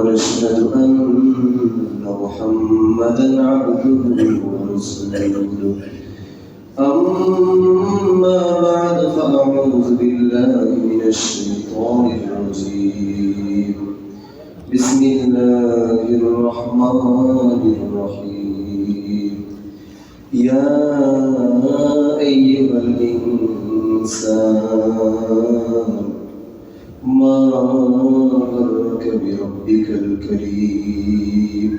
ونشهد أن محمدا عبده ورسوله. أما بعد فأعوذ بالله من الشيطان الرجيم. بسم الله الرحمن الرحيم. يا أيها الإنسان ما غرك بربك الكريم.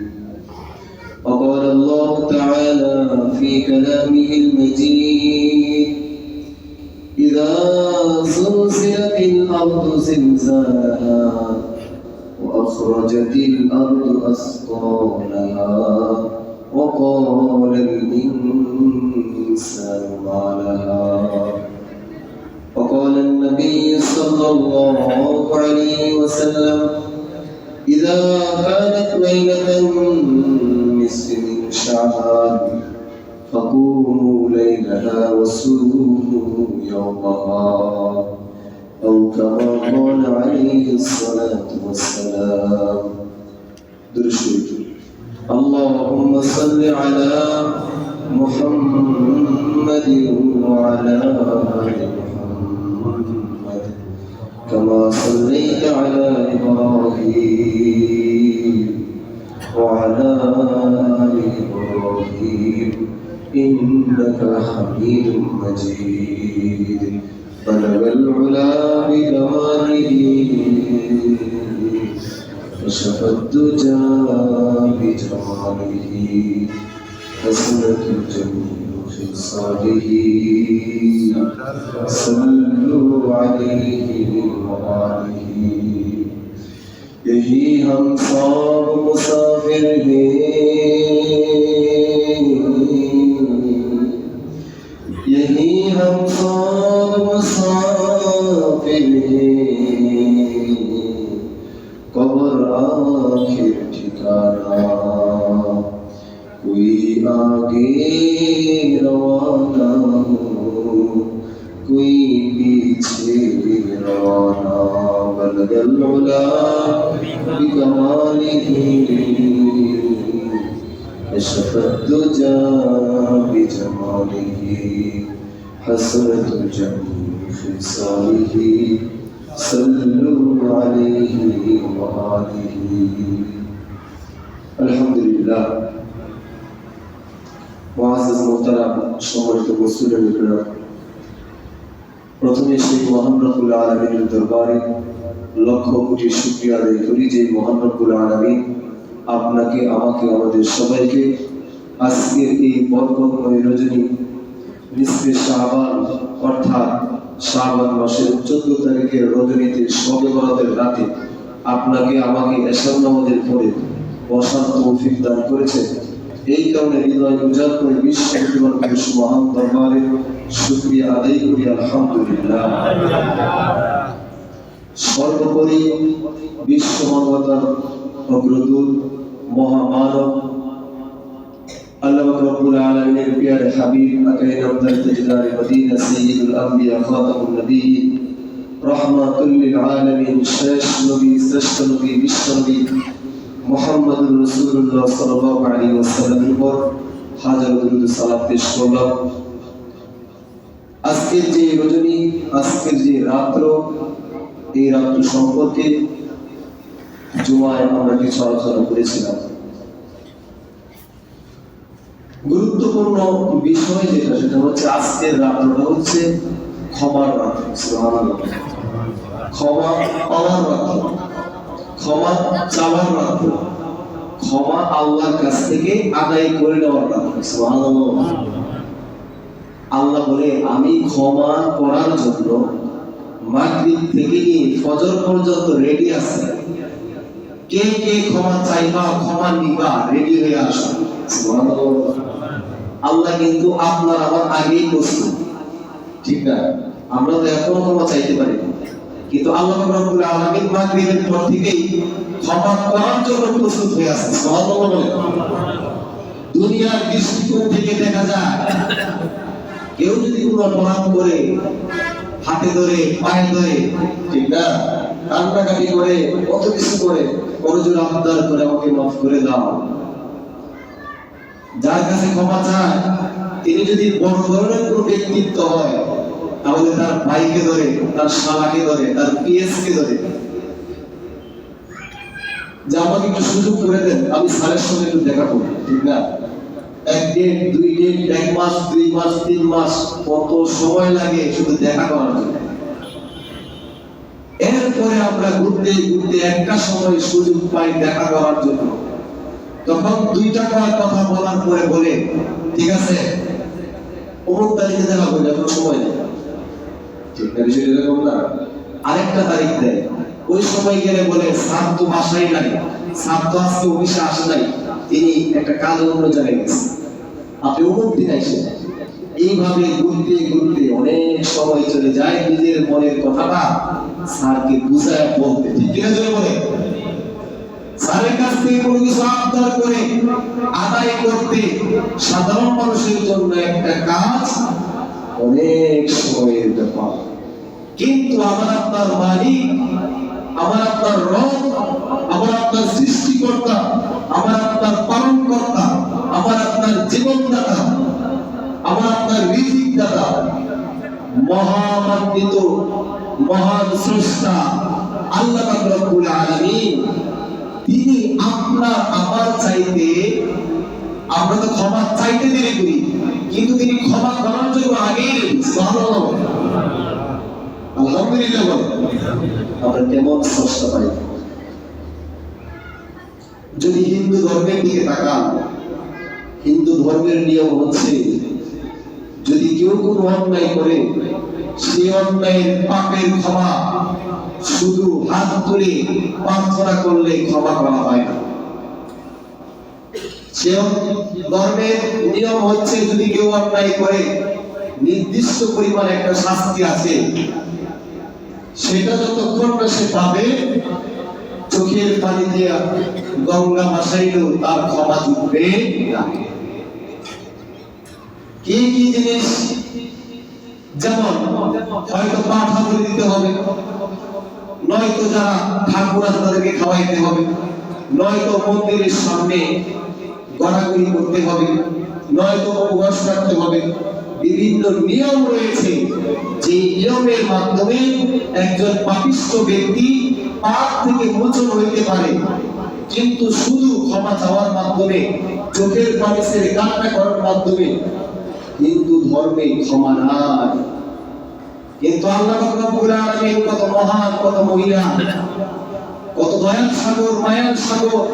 وقال الله تعالى في كلامه المجيد إذا زلزلت الأرض زلزالها وأخرجت الأرض أثقالها وقال الإنسان ما لها وقال النبي صلى الله عليه وسلم إذا كانت ليلة نصف من شعبان فقوموا ليلها وصوموا يومها. أو كما قال عليه الصلاة والسلام. درشد اللهم صل على محمد وعلى آل محمد. كما صليت على إبراهيم وعلى آل إبراهيم إنك حميد مجيد. بلغ العلا بكماله كشف الدجى بجماله حسنت الجميع. الصالحين صلوا عليه یہی ہم سب مسافر ہیں۔ آگے کوئی پیچھے الحمد للہ মোহতারাম সম্মানিত প্রথমে সেই মহান আলমীর দরবারে লক্ষ কোটি আদায় করি যে মহান আলমী আপনাকে, আমাকে, আমাদের সবাইকে আজকের এই রজনী শাহবান, অর্থাৎ শাহবান মাসের চোদ্দ তারিখের রজনীতে রাতে আপনাকে, আমাকে নামাজের পরে অশান্ত দান করেছে এই কারণে হৃদয় উজাড় করে বিশ্ব মহান দরবারে শুক্রিয়া আদায় করি, আলহামদুলিল্লাহ। সর্বোপরি বিশ্ব মানবতার অগ্রদূত, মহামানব, আল্লাহ রব্বুল আলামিনের বিশ্ব নবী মুহাম্মদুর উপর হাজার পেশ করলাম। আজকের যে রজনী, আজকের যে রাত্র, এই রাত্র সম্পর্কে জুমায় আমরা কিছু আলোচনা করেছিলাম। গুরুত্বপূর্ণ বিষয় যেটা, সেটা হচ্ছে আজকের রাত্রটা হচ্ছে ক্ষমার রাত্র। ক্ষমা পাওয়ার রাত্র। ক্ষমা চাওয়ার ক্ষমা আল্লাহর কাছ থেকে আদায় করে নেওয়ার। আল্লাহ বলে, আমি ক্ষমা করার জন্য মাগরিব থেকে নিয়ে ফজর পর্যন্ত রেডি আছে কে কে ক্ষমা চাইবা, ক্ষমা নিবা রেডি হয়ে আসো। আল্লাহ কিন্তু আপনার আমার আগেই প্রস্তুত ঠিক না আমরা তো এখনও ক্ষমা চাইতে পারি না। কিন্তু আল্লাহ আলামিন মাগরিবের পর ক্ষমা করার জন্য প্রস্তুত হয়ে আছে সুবহানাল্লাহ। দুনিয়ার দৃষ্টিকোণ থেকে দেখা যায়, কেউ যদি কোনো অপরাধ করে, হাতে ধরে, পায়ে ধরে, ঠিক না? করে, কত কিছু করে করজোর আবদার করে আমাকে মাফ করে দাও। যার কাছে ক্ষমা চায়, তিনি যদি বড় ধরনের কোনো ব্যক্তিত্ব হয় তাহলে তার ভাইকে ধরে, তার শালাকে ধরে, তার পিএস কে ধরে। যে আমাকে একটু সুযোগ করে দেন, আমি স্যারের সঙ্গে একটু দেখা করব, ঠিক না? এক দুই এক মাস, দুই মাস, তিন মাস, কত সময় লাগে শুধু দেখা করার জন্য। এরপরে আমরা ঘুরতে ঘুরতে একটা সময় সুযোগ পাই দেখা করার জন্য। তখন দুইটা কথা বলার পরে বলে, ঠিক আছে, অমুক তারিখে দেখা করলে এখন সময় নেই। না আরেকটা তারিখ দেয়। ওই সময় গেলে বলে স্যার তো বাসায় নাই। স্যার তো আজকে অফিসে আসে নাই। তিনি একটা অন্য জায়গায় গেছে আপনি এইভাবে ঘুরতে ঘুরতে অনেক সময় চলে যায় নিজের মনের কথাটা স্যারকে বুঝায় বলতে। ঠিক জোরে বলে স্যারের কাছ থেকে কোনো কিছু আবদার করে আদায় করতে সাধারণ মানুষের জন্য একটা কাজ অনেক সময়ের ব্যাপার কিন্তু আমার আপনার মালিক, আমার আপনার রব, আমার আপনার সৃষ্টিকর্তা, আমার আপনার পালন কর্তা আমার আপনার জীবনদাতা, আমার আপনার রিজিক দাতা মহামান্বিত মহান স্রষ্টা আল্লাহ রব্বুল আলামিন। তিনি আপনার আমার চাইতে, আমরা তো ক্ষমা চাইতে দেরি করি। কিন্তু তিনি ক্ষমা করার জন্য আগেই আলহামদুলিল্লাহ আমরা কেমন স্রষ্টা পাই? যদি হিন্দু ধর্মের দিকে তাকান হিন্দু ধর্মের নিয়ম হচ্ছে যদি কেউ কোনো অন্যায় করে সে অন্যায়ের পাপের ক্ষমা শুধু হাত তুলে প্রার্থনা করলে ক্ষমা করা হয় না। সে ধর্মের নিয়ম হচ্ছে যদি কেউ অন্যায় করে, নির্দিষ্ট পরিমাণ একটা শাস্তি আছে, সেটা যতক্ষণ না সে পাবে, চোখের পানি গঙ্গা তার ক্ষমা কি কি জিনিস যেমন হয়তো পাঠা দিতে হবে, নয়তো যারা ঠাকুর তাদেরকে খাওয়াইতে হবে, নয়তো মন্দিরের সামনে গড়াগড়ি করতে হবে, নয়তো উপবাস রাখতে হবে। বিভিন্ন নিয়ম রয়েছে যে নিয়মের মাধ্যমে একজন পাপিষ্ঠ ব্যক্তি পাপ থেকে মোচন হইতে পারে। কিন্তু শুধু ক্ষমা চাওয়ার মাধ্যমে, চোখের পানি ছেড়ে করার মাধ্যমে। হিন্দু ধর্মে ক্ষমা নাই। কিন্তু আল্লাহ রব্বুল আলামিন কত মহান, কত মহিলা, কত দয়াল সাগর মায়ার সাগর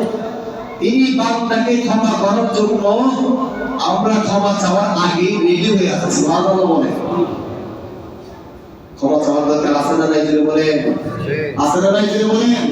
তিনি বান্দাকে ক্ষমা করার জন্য আমরা ক্ষমা চাওয়ার আগে রেডি হয়ে আছি সুবহানাল্লাহ বলে। ক্ষমা চাওয়ার দরকার আছে না নাই বলে আছে। না নাই বলেন?